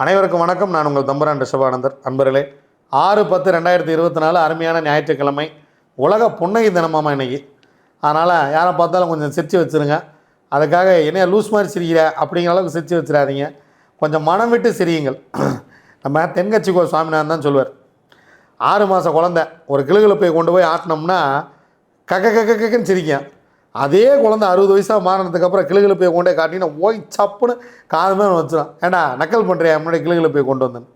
அனைவருக்கும் வணக்கம். நான் உங்கள் தம்பரான் ரிஷபானந்தர். அன்பர்களே ஆறு பத்து ரெண்டாயிரத்தி இருபத்தி நாலு அருமையான ஞாயிற்றுக்கிழமை. உலக புன்னகை தினமாமா இன்றைக்கி அதனால் யாரை பார்த்தாலும் கொஞ்சம் சிரித்து வச்சுருங்க. அதுக்காக என்னைய லூஸ் மாதிரி சிரிக்கிற அப்படிங்கிற அளவுக்கு சிரித்து வச்சிடாதீங்க. கொஞ்சம் மனம் விட்டு சிரியுங்கள். நம்ம தென்கட்சிக்கோ சுவாமிநாதன் தான் சொல்லுவார் ஆறு மாத குழந்த ஒரு கிளுகிழப்பை கொண்டு போய் ஆட்டினோம்னா கக்க கக்க கக்கன்னு சிரிக்கும். அதே குழந்தை அறுபது வயசாக மாறினதுக்கப்புறம் கிளுகிழப்பையை போய் கொண்டே காட்டிங்கன்னா ஓய் சப்புன்னு காது மேலே வச்சிடும் ஏண்டா நக்கல் பண்ணுறியா முன்னாடி கிளுகிழப்பையை கொண்டு வந்தேன்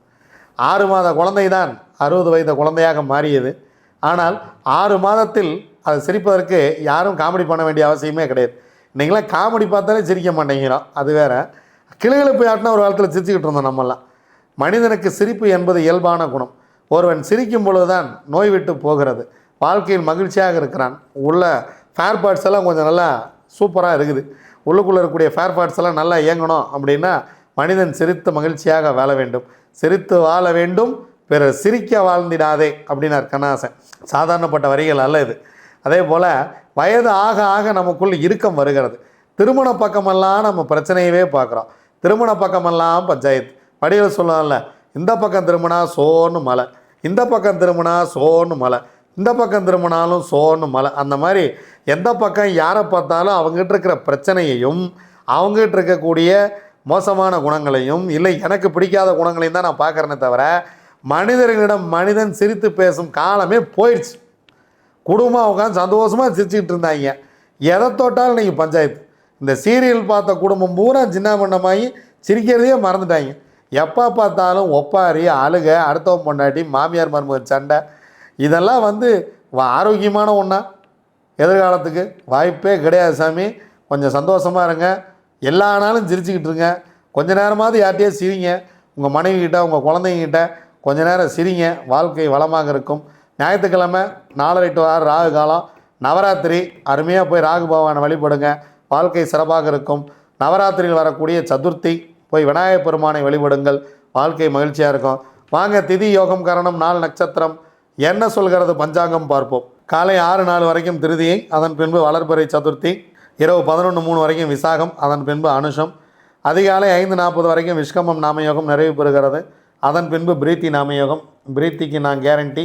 ஆறு மாத குழந்தை தான் அறுபது வயது குழந்தையாக மாறியது. ஆனால் ஆறு மாதத்தில் அதை சிரிப்பதற்கு யாரும் காமெடி பண்ண வேண்டிய அவசியமே கிடையாது. நீங்களாம் காமெடி பார்த்தாலே சிரிக்க மாட்டேங்கிறோம். அது வேறு. வேற போய் ஆட்டினா ஒரு காலத்தில் சிரிச்சுக்கிட்டு இருந்தோம் நம்மெல்லாம். மனிதனுக்கு சிரிப்பு என்பது இயல்பான குணம். ஒருவன் சிரிக்கும் பொழுதுதான் நோய் விட்டு போகிறது. வாழ்க்கையில் மகிழ்ச்சியாக இருக்கிறான். உள்ள ஃபேர் பார்ட்ஸ் எல்லாம் கொஞ்சம் நல்லா சூப்பராக இருக்குது. உள்ளுக்குள்ளே இருக்கக்கூடிய ஃபேர் பார்ட்ஸ் எல்லாம் நல்லா இயங்கணும் அப்படின்னா மனிதன் சிரித்து மகிழ்ச்சியாக வாழ வேண்டும். சிரித்து வாழ வேண்டும் பிறர் சிரிக்க வாழ்ந்திடாதே அப்படின்னார் கண்ணாசன் சாதாரணப்பட்ட வரிகள் அல்ல இது. அதே போல் வயது ஆக ஆக நமக்குள் இறுக்கம் வருகிறது. திருமண பக்கமெல்லாம் நம்ம பிரச்சனையவே பார்க்குறோம். திருமண பக்கமெல்லாம் பஞ்சாயத்து. படியில் சொல்லலாம்ல இந்த பக்கம் திரும்பினா சோன்னு மலை இந்த பக்கம் திரும்பினா சோன்னு மலை இந்த பக்கம் திரும்பினாலும் சோன்னு மலை அந்த மாதிரி எந்த பக்கம் யாரை பார்த்தாலும் அவங்ககிட்ட இருக்கிற பிரச்சனையையும் அவங்ககிட்ட இருக்கக்கூடிய மோசமான குணங்களையும் இல்லை எனக்கு பிடிக்காத குணங்களையும் தான் நான் பார்க்குறேனே தவிர மனிதர்களிடம் மனிதன் சிரித்து பேசும் காலமே போயிடுச்சு. குடும்பம் உட்காந்து சந்தோஷமாக சிரிச்சுக்கிட்டு இருந்தாங்க. எதை தொட்டாலும் நீங்கள் பஞ்சாயத்து. இந்த சீரியல் பார்த்த குடும்பம் பூரா சின்ன பண்ணமாகி சிரிக்கிறதையே மறந்துட்டாங்க. எப்போ பார்த்தாலும் ஒப்பாரி அழுக அடுத்தவன் பொண்டாட்டி மாமியார் மருமகன் சண்டை இதெல்லாம் வந்து வ- ஆரோக்கியமான ஒன்றா எதிர்காலத்துக்கு வாய்ப்பே கிடையாது சாமி. கொஞ்சம் சந்தோஷமாக இருங்க. எல்லா நாளும் சிரிச்சுக்கிட்டு இருங்க. கொஞ்ச நேரமாவது யார்கிட்டயே சிரிங்க. உங்கள் மனைவிக்கிட்ட உங்கள் குழந்தைங்கிட்ட கொஞ்ச நேரம் சிரிங்க. வாழ்க்கை வளமாக இருக்கும். ஞாயிற்றுக்கிழமை நாலரை டு ஆறு ராகு காலம். நவராத்திரி அருமையாக போய் ராகு பகவானை வழிபடுங்க. வாழ்க்கை சிறப்பாக இருக்கும். நவராத்திரியில் வரக்கூடிய சதுர்த்தி போய் விநாயகப் பெருமானை வழிபடுங்கள். வாழ்க்கை மகிழ்ச்சியாக இருக்கும். வாங்க திதி யோகம் கரணம் நாள் நட்சத்திரம். என்ன சொல்கிறது பஞ்சாங்கம் பார்ப்போம். காலை ஆறு நாலு வரைக்கும் திருதியை அதன் பின்பு வளர்பிறை சதுர்த்தி இரவு பதினொன்று மூணு வரைக்கும் விசாகம் அதன் பின்பு அனுஷம். அதிகாலை ஐந்து நாற்பது வரைக்கும் விஷ்கமம் நாமயோகம் நிறைவு பெறுகிறது. அதன் பின்பு பிரீத்தி நாமயோகம். பிரீத்திக்கு நான் கேரண்டி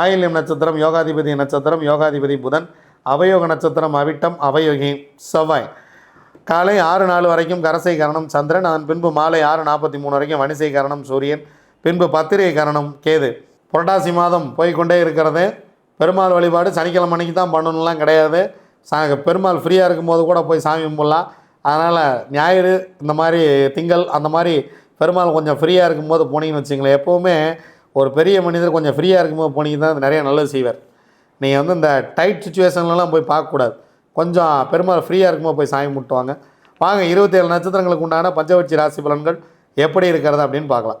ஆயில்யம் நட்சத்திரம் யோகாதிபதி நட்சத்திரம் யோகாதிபதி புதன் அவயோக நட்சத்திரம் அவிட்டம் அவயோகி செவ்வாய். காலை ஆறு நாலு வரைக்கும் கரசை கரணம் சந்திரன் அதன் பின்பு மாலை ஆறு நாற்பத்தி மூணு வரைக்கும் வணிசை கரணம் சூரியன் பின்பு பத்திரிகை கரணம் கேது. புரட்டாசி மாதம் போய்க்கொண்டே இருக்கிறது. பெருமாள் வழிபாடு சனிக்கிழமை அன்னைக்கு தான் பண்ணணும்லாம் கிடையாது. சா பெருமாள் ஃப்ரீயாக இருக்கும்போது கூட போய் சாமி கும்பிடலாம். அதனால் ஞாயிறு இந்த மாதிரி திங்கள் அந்த மாதிரி பெருமாள் கொஞ்சம் ஃப்ரீயாக இருக்கும்போது போனீங்கன்னு வச்சுங்களேன் எப்போவுமே ஒரு பெரிய மனிதர் கொஞ்சம் ஃப்ரீயாக இருக்கும்போது போனீங்க தான் நிறைய நல்லது செய்வார். நீங்கள் வந்து இந்த டைட் சுச்சுவேஷன்லலாம் போய் பார்க்கக்கூடாது. கொஞ்சம் பெருமாள் ஃப்ரீயாக இருக்கும்போது போய் சாமி முட்டுவாங்க வாங்க இருபத்தேழு நட்சத்திரங்களுக்கு உண்டான பஞ்சவட்சி ராசி பலன்கள் எப்படி இருக்கிறது அப்படின்னு பார்க்கலாம்.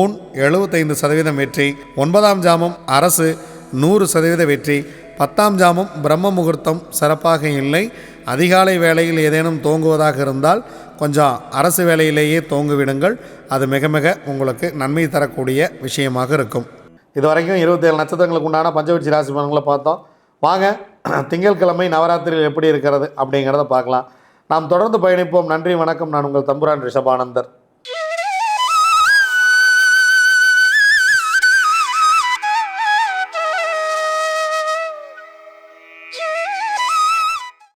ஊன் எழுபத்தைந்து சதவீதம் வெற்றி ஒன்பதாம் ஜாமம் அரசு நூறு சதவீத வெற்றி பத்தாம் ஜாமம் பிரம்ம முகூர்த்தம் சிறப்பாக இல்லை. அதிகாலை வேளையில் ஏதேனும் தோங்குவதாக இருந்தால் கொஞ்சம் அரசு வேலையிலேயே தோங்குவிடுங்கள். அது மிக மிக உங்களுக்கு நன்மை தரக்கூடிய விஷயமாக இருக்கும். இது வரைக்கும் இருபத்தேழு நட்சத்திரங்களுக்கு உண்டான பஞ்சவட்சி ராசி பலன்களை பார்த்தோம். வாங்க திங்கட்கிழமை நவராத்திரியில் எப்படி இருக்கிறது அப்படிங்கிறத பார்க்கலாம். நாம் தொடர்ந்து பயணிப்போம். நன்றி வணக்கம். நான் உங்கள் தம்புரான் ரிஷபானந்தர்.